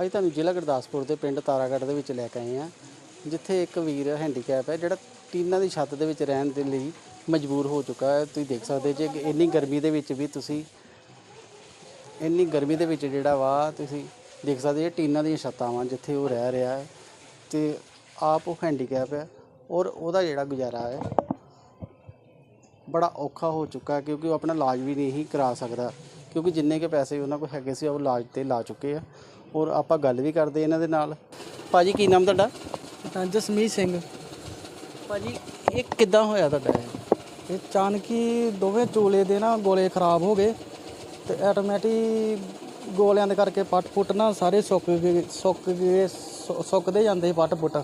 ਅੱਜ ਤੁਹਾਨੂੰ ਜ਼ਿਲ੍ਹਾ ਗੁਰਦਾਸਪੁਰ ਦੇ ਪਿੰਡ ਤਾਰਾਗੜ੍ਹ ਦੇ ਵਿੱਚ ਲੈ ਕੇ ਆਏ ਆ ਜਿੱਥੇ ਇੱਕ ਵੀਰ ਹੈਂਡੀਕੈਪ ਹੈ, ਜਿਹੜਾ ਟੀਨਾਂ ਦੀ ਛੱਤ ਦੇ ਵਿੱਚ ਰਹਿਣ ਦੇ ਲਈ ਮਜਬੂਰ ਹੋ ਚੁੱਕਾ ਹੈ। ਤੁਸੀਂ ਦੇਖ ਸਕਦੇ ਜੇ ਇੰਨੀ ਗਰਮੀ ਦੇ ਵਿੱਚ ਵੀ ਤੁਸੀਂ, ਇੰਨੀ ਗਰਮੀ ਦੇ ਵਿੱਚ ਜਿਹੜਾ ਵਾ, ਤੁਸੀਂ ਦੇਖ ਸਕਦੇ ਜੇ ਟੀਨਾਂ ਦੀਆਂ ਛੱਤਾਂ ਵਾਂ ਜਿੱਥੇ ਉਹ ਰਹਿ ਰਿਹਾ ਹੈ ਤੇ ਆਪ ਉਹ ਹੈਂਡੀਕੈਪ ਹੈ ਔਰ ਉਹਦਾ ਜਿਹੜਾ ਗੁਜ਼ਾਰਾ ਹੈ, ਬੜਾ ਔਖਾ ਹੋ ਚੁੱਕਾ ਕਿਉਂਕਿ ਉਹ ਆਪਣਾ ਇਲਾਜ ਵੀ ਨਹੀਂ ਕਰਾ ਸਕਦਾ, ਕਿਉਂਕਿ ਜਿੰਨੇ ਕੇ ਪੈਸੇ ਉਹਨਾਂ ਕੋਲ ਹੈਗੇ ਸੀ, ਉਹ ਇਲਾਜ ਤੇ ਲਾ ਚੁੱਕੇ ਆ। ਔਰ ਆਪਾਂ ਗੱਲ ਵੀ ਕਰਦੇ ਇਹਨਾਂ ਦੇ ਨਾਲ। ਭਾਜੀ ਕੀ ਨਾਮ ਤੁਹਾਡਾ? ਤਾਂ ਜਸਮੀਤ ਸਿੰਘ। ਭਾਜੀ ਇਹ ਕਿੱਦਾਂ ਹੋਇਆ ਤੁਹਾਡਾ ਇਹ? ਚਾਨਕੀ ਦੋਵੇਂ ਚੂਲੇ ਦੇ ਨਾ ਗੋਲੇ ਖਰਾਬ ਹੋ ਗਏ ਤੇ ਆਟੋਮੈਟਿਕ ਗੋਲਿਆਂ ਦੇ ਕਰਕੇ ਪੱਟ ਪੁੱਟ ਨਾ ਸਾਰੇ ਸੁੱਕ ਗਏ ਸੁੱਕ ਗਏ ਸੁ- ਸੁੱਕਦੇ ਜਾਂਦੇ ਪੱਟ ਪੁੱਟ।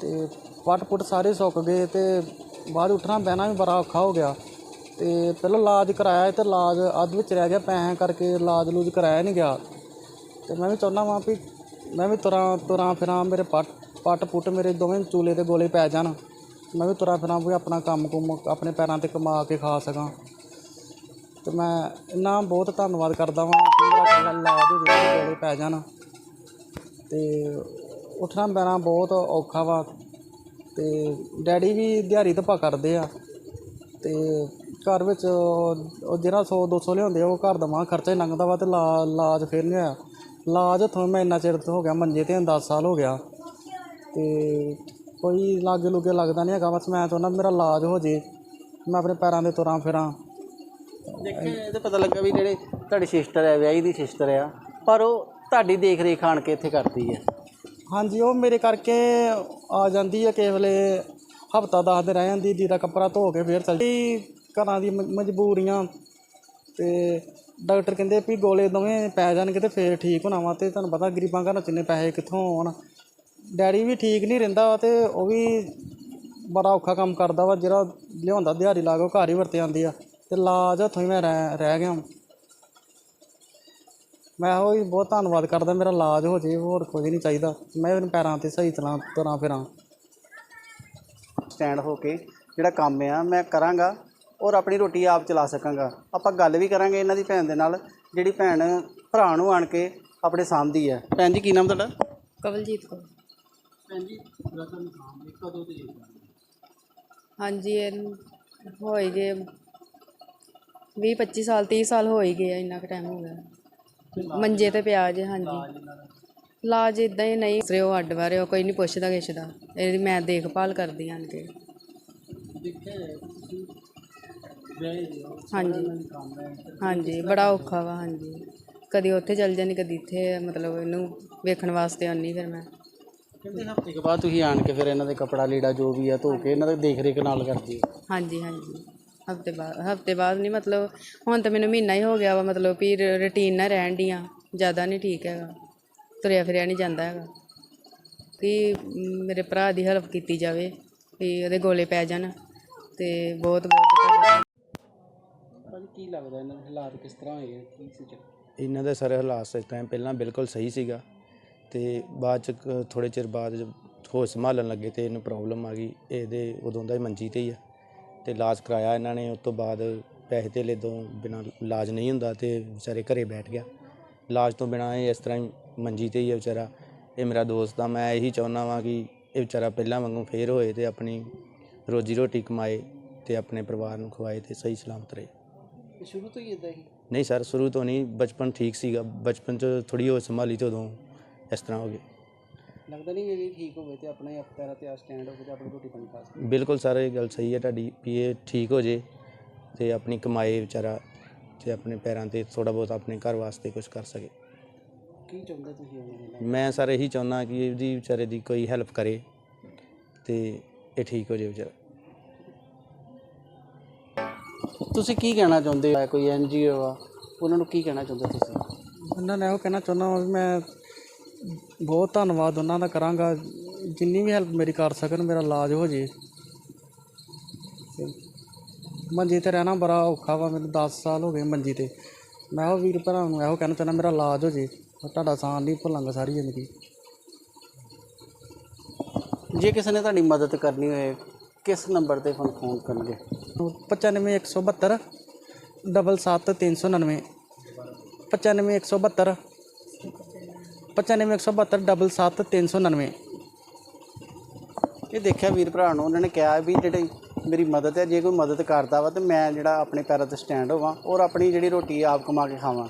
ਤੇ ਪੱਟ ਪੁੱਟ ਸਾਰੇ ਸੁੱਕ ਗਏ ਤੇ ਬਾਅਦ ਉੱਠਣਾ ਬਹਿਣਾ ਵੀ ਬੜਾ ਔਖਾ ਹੋ ਗਿਆ। ਤੇ ਪਹਿਲਾਂ ਇਲਾਜ ਕਰਾਇਆ ਤੇ ਇਲਾਜ ਅੱਧ ਵਿੱਚ ਰਹਿ ਗਿਆ ਪੈਸਿਆਂ ਕਰਕੇ ਇਲਾਜ ਲੂਜ ਕਰਾਇਆ ਨਹੀਂ ਗਿਆ। ਤੇ ਮੈਂ ਵੀ ਚਾਹੁੰਦਾ ਵਾਂ ਵੀ ਮੈਂ ਵੀ ਤੁਰਾਂ ਤੁਰਾਂ ਫਿਰਾਂ, ਮੇਰੇ ਪੱਟ ਪੱਟ ਪੁੱਟ ਮੇਰੇ ਦੋਵੇਂ ਚੂਲੇ ਦੇ ਗੋਲੇ ਪੈ ਜਾਣ। ਮੈਂ ਵੀ ਤੁਰਾਂ ਫਿਰਾਂ ਵੀ ਆਪਣਾ ਕੰਮ ਕੁਮ ਆਪਣੇ ਪੈਰਾਂ ਤੇ ਕਮਾ ਕੇ ਖਾ ਸਕਾਂ। ਤੇ ਮੈਂ ਇੰਨਾ ਬਹੁਤ ਧੰਨਵਾਦ ਕਰਦਾ ਵਾਂ ਕਿ ਮੇਰਾ ਇਲਾਜ ਹੋ ਜਾਵੇ ਗੋਲੇ ਪੈ ਜਾਣ। ਤੇ ਉੱਠਣਾ ਬਹਿਣਾ ਬਹੁਤ ਔਖਾ ਵਾ। ਤੇ ਡੈਡੀ ਵੀ ਦਿਹਾੜੀ ਧੱਪਾ ਕਰਦੇ ਆ। ਤੇ ਘਰ ਵਿੱਚ ਉਹ ਉਹ ਜਿਹੜਾ 100 200 ਲਿਆਉਂਦੇ ਆ, ਉਹ ਘਰ ਦਾ ਮਾਂ ਖਰਚਾ ਹੀ ਲੰਘਦਾ ਵਾ ਤੇ ਲਾ- ਇਲਾਜ ਫਿਰ ਨਹੀਂ ਹੋਇਆ। ਇਲਾਜ ਹੱਥੋਂ ਮੈਂ ਇੰਨਾ ਚਿਰ ਤੋਂ ਹੋ ਗਿਆ ਮੰਜੇ ਤੇ 10 ਸਾਲ ਹੋ ਗਿਆ। ਤੇ ਕੋਈ ਲਾਗੇ ਲੁਗੇ ਲੱਗਦਾ ਨਹੀਂ ਹੈਗਾ ਬਸ ਮੈਂ ਚਾਹੁੰਦਾ ਮੇਰਾ ਇਲਾਜ ਹੋ ਜੇ। ਮੈਂ ਆਪਣੇ ਪੈਰਾਂ ਤੇ ਤੁਰਾਂ ਫਿਰਾਂ। ਦੇਖਿਆ ਇਹ ਤਾਂ ਪਤਾ ਲੱਗਾ ਵੀ ਜਿਹੜੇ ਤੁਹਾਡੀ ਸਿਸਟਰ ਹੈ ਵਿਆਹੀ ਦੀ ਸਿਸਟਰ ਆ ਪਰ ਉਹ ਤੁਹਾਡੀ ਦੇਖ ਰੇਖ ਆਣ ਕੇ ਇੱਥੇ ਕਰਦੀ ਹੈ ਹਾਂਜੀ ਉਹ ਮੇਰੇ ਕਰਕੇ ਆ ਜਾਂਦੀ ਹੈ ਕਿਸੇ ਵੇਲੇ ਹਫਤਾ ਦਸ ਦਿਨ ਰਹਿ ਜਾਂਦੀ ਦੀ ਦਾ ਕੱਪੜਾ ਧੋ ਕੇ ਫੇਰ ਚੱਲ ਘਰਾਂ ਦੀ ਮਜਬੂਰੀਆਂ ਤੇ ਡਾਕਟਰ ਕਹਿੰਦੇ ਵੀ ਗੋਲੇ ਦੋਵੇਂ ਪੈ ਜਾਣਗੇ ਤੇ ਫੇਰ ਠੀਕ ਹੋਣਾ ਵਾ ਤੇ ਤੁਹਾਨੂੰ ਪਤਾ ਗਰੀਬਾਂ ਘਰਾਂ ਚ ਇੰਨੇ ਪੈਸੇ ਕਿੱਥੋਂ ਆਉਣ। ਡੈਡੀ ਵੀ ਠੀਕ ਨਹੀਂ ਰਹਿੰਦਾ ਤੇ ਉਹ ਵੀ ਬੜਾ ਔਖਾ ਕੰਮ ਕਰਦਾ ਵਾ, ਜਿਹੜਾ ਲਿਆਉਂਦਾ ਦਿਹਾੜੀ ਲਾ ਕੇ ਉਹ ਘਰ ਹੀ ਵਰਤੇ ਜਾਂਦੀ ਆ। ਤੇ ਇਲਾਜ ਹੱਥੋਂ ਹੀ ਮੈਂ ਰਹਿ ਰਹਿ ਗਿਆ ਮੈਂ ਉਹ ਹੀ ਬਹੁਤ ਧੰਨਵਾਦ ਕਰਦਾ, ਮੇਰਾ ਇਲਾਜ ਹੋ ਜੇ, ਹੋਰ ਕੁਝ ਨਹੀਂ ਚਾਹੀਦਾ। ਮੈਂ ਆਪਣੇ ਪੈਰਾਂ ਤੇ ਸਹੀ ਤਰ੍ਹਾਂ ਤੁਰਾਂ ਫਿਰਾਂ। ਸਟੈਂਡ ਹੋ ਕੇ ਜਿਹੜਾ ਕੰਮ ਆ, ਮੈਂ ਕਰਾਂਗਾ। ਔਰ ਆਪਣੀ ਰੋਟੀ ਆਪ ਚਲਾ ਸਕਾਂਗਾ। ਆਪਾਂ ਗੱਲ ਵੀ ਕਰਾਂਗੇ ਇਹਨਾਂ ਦੀ ਭੈਣ ਦੇ ਨਾਲ ਜਿਹੜੀ ਭੈਣ ਭਰਾ ਨੂੰ ਆਣ ਕੇ ਆਪਣੇ ਸਾਂਭਦੀ ਹੈ। ਭੈਣ ਜੀ ਕੀ ਨਾਮ ਤੁਹਾਡਾ? ਕਵਲਜੀਤ ਕੌਰ। ਭੈਣ ਜੀ ਰਤਨ ਖਾਨ ਕਦੋਂ ਤੇ ਹਾਂਜੀ ਇਹ ਹੋਈ ਗਏ 20 25 ਸਾਲ 30 ਸਾਲ ਹੋ ਹੀ ਗਏ ਆ ਇੰਨਾ ਕੁ ਟਾਈਮ ਹੋ ਗਿਆ। ਮੰਜੇ ਤੇ ਪਿਆ ਜੇ ਹਾਂਜੀ। ਇਲਾਜ ਇਦਾਂ ਹੀ ਨਹੀਂ ਸਿਓ ਅੱਡ ਬਾਰੇ ਉਹ ਕੋਈ ਨਹੀਂ ਪੁੱਛਦਾ ਕਿਛਦਾ ਇਹਦੀ ਮੈਂ ਦੇਖਭਾਲ ਕਰਦੀ ਆਂ ਕੇ। ਦੇਖਿਆ ਤੁਸੀਂ ਹਾਂਜੀ। ਹਾਂਜੀ ਬੜਾ ਔਖਾ ਵਾ ਹਾਂਜੀ। ਕਦੀ ਉੱਥੇ ਚੱਲ ਜਾਂਦੀ ਕਦੀ ਇੱਥੇ ਮਤਲਬ ਇਹਨੂੰ ਵੇਖਣ ਵਾਸਤੇ ਆਉਂਦੀ ਫਿਰ ਮੈਂ। ਕਹਿੰਦੇ ਹਫ਼ਤੇ ਕੇ ਬਾਅਦ ਤੁਸੀਂ ਆਣ ਕੇ ਫਿਰ ਇਹਨਾਂ ਦੇ ਕਪੜਾ ਲੀੜਾ ਜੋ ਵੀ ਆ ਧੋ ਕੇ ਇਹਨਾਂ ਦੀ ਦੇਖ ਰੇਖ ਨਾਲ ਕਰਦੀ ਹੋ। ਹਾਂਜੀ ਹਾਂਜੀ। ਹਫ਼ਤੇ ਬਾਅਦ ਹਫ਼ਤੇ ਬਾਅਦ ਨਹੀਂ ਮਤਲਬ ਹੁਣ ਤਾਂ ਮੈਨੂੰ ਮਹੀਨਾ ਹੀ ਹੋ ਗਿਆ ਵਾ ਮਤਲਬ ਵੀ ਰੁਟੀਨ ਨਾਲ ਰਹਿਣ ਦੀ ਆ ਜ਼ਿਆਦਾ ਨਹੀਂ ਠੀਕ ਹੈਗਾ। ਤੁਰਿਆ ਫਿਰਿਆ ਨਹੀਂ ਜਾਂਦਾ ਹੈਗਾ। ਕਿ ਮੇਰੇ ਭਰਾ ਦੀ ਹੈਲਪ ਕੀਤੀ ਜਾਵੇ ਵੀ ਉਹਦੇ ਗੋਲੇ ਪੈ ਜਾਣ ਤੇ ਬਹੁਤ ਬਹੁਤ ਧੰਨਵਾਦ ਭਾਜੀ ਕੀ ਲੱਗਦਾ ਇਹਨਾਂ ਦੇ ਹਾਲਾਤ ਕਿਸ ਤਰ੍ਹਾਂ ਹੋਏ ਆ, ਕੀ ਸੀ ਚੱਕਰ? ਇਹਨਾਂ ਦਾ ਸਾਰੇ ਹਾਲਾਤ ਇਸ ਟਾਈਮ ਪਹਿਲਾਂ ਬਿਲਕੁਲ ਸਹੀ ਸੀਗਾ ਤੇ ਬਾਅਦ ਚ ਥੋੜੇ ਚਿਰ ਬਾਅਦ ਜਦ ਹੋਸ਼ ਸੰਭਾਲਣ ਲੱਗੇ ਤੇ ਇਹਨੂੰ ਪ੍ਰੋਬਲਮ ਆ ਗਈ, ਇਹਦੇ ਉਦੋਂ ਦਾ ਹੀ ਮੰਜੀ ਤੇ ਹੀ ਆ ਤੇ ਇਲਾਜ ਕਰਾਇਆ ਇਹਨਾਂ ਨੇ, ਉਸ ਤੋਂ ਬਾਅਦ ਪੈਸੇ ਧੇਲੇ ਤੋਂ ਬਿਨਾਂ ਇਲਾਜ ਨਹੀਂ ਹੁੰਦਾ ਤੇ ਵਿਚਾਰੇ ਘਰੇ ਬੈਠ ਗਿਆ। ਇਲਾਜ ਤੋਂ ਬਿਨਾਂ ਇਹ ਇਸ ਤਰ੍ਹਾਂ ਹੀ ਮੰਜੀ ਤੇ ਹੀ ਆ ਵਿਚਾਰਾ। ਇਹ ਮੇਰਾ ਦੋਸਤ ਆ, ਮੈਂ ਇਹੀ ਚਾਹੁੰਦਾ ਵਾਂ ਕਿ ਇਹ ਵਿਚਾਰਾ ਪਹਿਲਾਂ ਵਾਂਗੂ ਫੇਰ ਹੋਏ ਤੇ ਆਪਣੀ ਰੋਜੀ ਰੋਟੀ ਕਮਾਏ ਤੇ ਆਪਣੇ ਪਰਿਵਾਰ ਨੂੰ ਖਵਾਏ ਤੇ ਸਹੀ ਸਲਾਮਤ ਰਹੇ। ਇਹ ਸ਼ੁਰੂ ਤੋਂ ਹੀ ਇਦਾਂ ਹੀ? ਨਹੀਂ ਸਰ ਸ਼ੁਰੂ ਤੋਂ ਨਹੀਂ ਬਚਪਨ ਠੀਕ ਸੀਗਾ। ਬਚਪਨ ਚ ਥੋੜੀ ਹੋ ਸੰਭਾਲੀ ਤੇ ਉਦੋਂ ਇਸ ਤਰ੍ਹਾਂ ਹੋ ਗਿਆ ਲੱਗਦਾ ਨਹੀਂ ਇਹ ਠੀਕ ਹੋਵੇ ਤੇ ਆਪਣੇ ਆਪ ਪੈਰਾਂ ਤੇ ਆ ਸਟੈਂਡ ਹੋ ਕੇ ਤੇ ਆਪਣੀ ਰੋਟੀ ਪਾਣੀ ਖਾ ਸਕੇ ਬਿਲਕੁਲ ਸਰ ਇਹ ਗੱਲ ਸਹੀ ਹੈ ਤੁਹਾਡੀ ਵੀ ਇਹ ਠੀਕ ਹੋ ਜੇ ਤੇ ਆਪਣੀ ਕਮਾਏ ਵਿਚਾਰਾ ਤੇ ਆਪਣੇ ਪੈਰਾਂ ਤੇ ਥੋੜਾ ਬਹੁਤ ਆਪਣੇ ਘਰ ਵਾਸਤੇ ਕੁਝ ਕਰ ਸਕੇ। ਕੀ ਚਾਹੁੰਦੇ ਤੁਸੀਂ ਉਹਨਾਂ ਦੇ ਨਾਲ ਮੈਂ ਸਰ ਇਹੀ ਚਾਹੁੰਦਾ ਕਿ ਇਹਦੀ ਵਿਚਾਰੇ ਦੀ ਕੋਈ ਹੈਲਪ ਕਰੇ ਤੇ ਇਹ ਠੀਕ ਹੋ ਜੇ ਵਿਚਾਰਾ। ਤੁਸੀਂ ਕੀ ਕਹਿਣਾ ਚਾਹੁੰਦੇ ਹੋ ਕੋਈ ਐਨਜੀਓ ਆ? ਉਹਨਾਂ ਨੂੰ ਕੀ ਕਹਿਣਾ ਚਾਹੁੰਦੇ ਤੁਸੀਂ? ਉਹਨਾਂ ਨੇ ਉਹ ਕਹਿਣਾ ਚਾਹੁੰਦਾ ਵਾਂ ਵੀ ਮੈਂ ਬਹੁਤ ਧੰਨਵਾਦ ਉਹਨਾਂ ਦਾ ਕਰਾਂਗਾ। ਜਿੰਨੀ ਵੀ ਹੈਲਪ ਮੇਰੀ ਕਰ ਸਕਣ ਮੇਰਾ ਇਲਾਜ ਹੋ ਜੇ। ਤੇ ਮੰਜੀ ਤੇ ਰਹਿਣਾ ਬੜਾ ਔਖਾ ਵਾ ਮੈਨੂੰ 10 ਸਾਲ ਹੋ ਗਏ ਮੰਜੀ ਤੇ। ਮੈਂ ਉਹ ਵੀਰ ਭਰਾ ਨੂੰ ਇਹੋ ਕਹਿਣਾ ਚਾਹੁੰਦਾ ਮੇਰਾ ਇਲਾਜ ਹੋ ਜੇ। ਤੁਹਾਡਾ ਸਾਨ ਨਹੀਂ ਭੁੱਲਾਂਗਾ ਸਾਰੀ ਜ਼ਿੰਦਗੀ। ਜੇ ਕਿਸੇ ਨੇ ਤੁਹਾਡੀ ਮਦਦ ਕਰਨੀ ਹੋਏ ਕਿਸ ਨੰਬਰ ਤੇ ਫੋਨ ਕਰਨਗੇ? 95 172 ਡਬਲ ਸੱਤ ਤਿੰਨ ਸੌ ਉਣਾਨਵੇਂ ਪਚਾਨਵੇਂ ਇੱਕ ਸੌ ਬਹੱਤਰ 95172 77399 ਇਹ ਦੇਖਿਆ ਵੀਰ ਭਰਾ ਨੂੰ, ਉਹਨਾਂ ਨੇ ਕਿਹਾ ਵੀ ਜਿਹੜੀ ਮੇਰੀ ਮਦਦ ਹੈ, ਜੇ ਕੋਈ ਮਦਦ ਕਰਦਾ ਵਾ ਤੇ ਮੈਂ ਜਿਹੜਾ ਆਪਣੇ ਪੈਰਾਂ ਤੇ ਸਟੈਂਡ ਹੋਵਾਂ ਔਰ ਆਪਣੀ ਜਿਹੜੀ ਰੋਟੀ ਆਪ ਕਮਾ ਕੇ ਖਾਵਾਂ।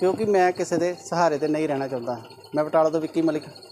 ਕਿਉਂਕਿ ਮੈਂ ਕਿਸੇ ਦੇ ਸਹਾਰੇ ਤੇ ਨਹੀਂ ਰਹਿਣਾ ਚਾਹੁੰਦਾ। ਮੈਂ ਬਟਾਲਾ ਤੋਂ ਵਿੱਕੀ ਮਲਿਕ।